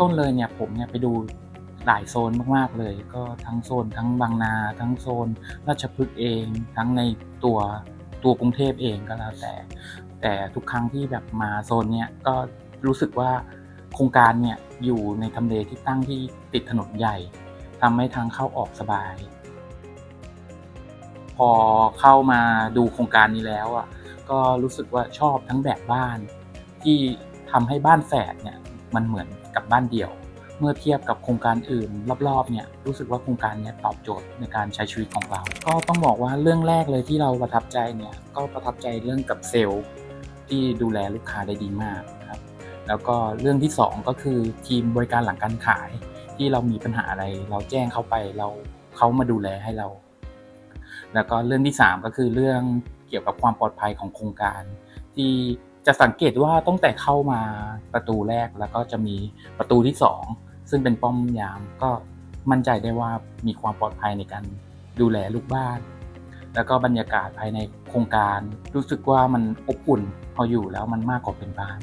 ต้นเลยเนี่ยผมเนี่ยไปดูหลายโซนมากๆเลย ก็ทั้งโซนทั้งบางนา ทั้งโซน ราชพฤกษ์เอง ทั้งในตัวตัวกรุงเทพเองก็แล้วแต่ แต่ทุกครั้งที่แบบมาโซนเนี้ยก็รู้สึกว่าโครงการเนี่ยอยู่ในทำเลที่ตั้งที่ติดถนนใหญ่ทำให้ทางเข้าออกสบาย พอเข้ามาดูโครงการนี้แล้วอะก็รู้สึกว่าชอบทั้งแบบบ้าน ที่ทำให้บ้านแฝดเนี่ย มันเหมือนกับบ้านเดี่ยว เมื่อเทียบกับโครงการอื่นรอบๆเนี่ยรู้สึกว่าโครงการนี้ตอบโจทย์ในการใช้ชีวิตของเรา ก็ต้องบอกว่าเรื่องแรกเลยที่เราประทับใจเนี่ยก็ประทับใจเรื่องกับเซลล์ที่ดูแลลูกค้าได้ดีมากนะครับแล้วก็เรื่องที่สองก็คือทีมบริการหลังการขาย ที่เรามีปัญหาอะไร เราแจ้งเขาไปเราเขามาดูแลให้เรา แล้วก็เรื่องที่สามก็คือเรื่องเกี่ยวกับความปลอดภัยของโครงการ ที่ จะสังเกตว่าตั้งแต่เข้ามาประตูแรกแล้วก็จะมีประตูที่สองซึ่งเป็นป้อมยามก็มั่นใจได้ว่ามีความปลอดภัยในการดูแลลูกบ้าน แล้วก็บรรยากาศภายในโครงการ รู้สึกว่ามันอบอุ่นพออยู่แล้วมันมากกว่าเป็นบ้าน